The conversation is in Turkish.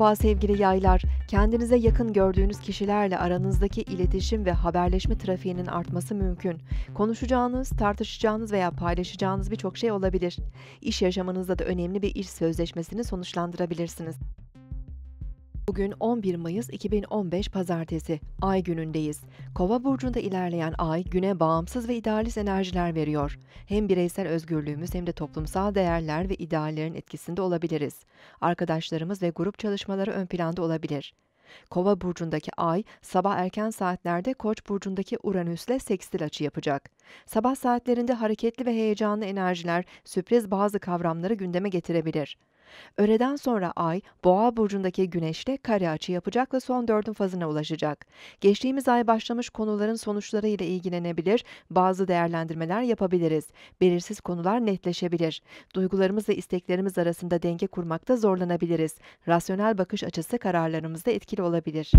Merhaba sevgili yaylar. Kendinize yakın gördüğünüz kişilerle aranızdaki iletişim ve haberleşme trafiğinin artması mümkün. Konuşacağınız, tartışacağınız veya paylaşacağınız birçok şey olabilir. İş yaşamınızda da önemli bir iş sözleşmesini sonuçlandırabilirsiniz. Bugün 11 Mayıs 2015 Pazartesi, Ay günündeyiz. Kova burcunda ilerleyen Ay, güne bağımsız ve idealist enerjiler veriyor. Hem bireysel özgürlüğümüz hem de toplumsal değerler ve ideallerin etkisinde olabiliriz. Arkadaşlarımız ve grup çalışmaları ön planda olabilir. Kova burcundaki Ay, sabah erken saatlerde Koç burcundaki Uranüs'le sekstil açı yapacak. Sabah saatlerinde hareketli ve heyecanlı enerjiler sürpriz bazı kavramları gündeme getirebilir. Öğleden sonra Ay, Boğa burcundaki Güneş'le kare açı yapacak ve son dördün fazına ulaşacak. Geçtiğimiz ay başlamış konuların sonuçları ile ilgilenebilir, bazı değerlendirmeler yapabiliriz. Belirsiz konular netleşebilir. Duygularımız ve isteklerimiz arasında denge kurmakta zorlanabiliriz. Rasyonel bakış açısı kararlarımızda etkili olabilir.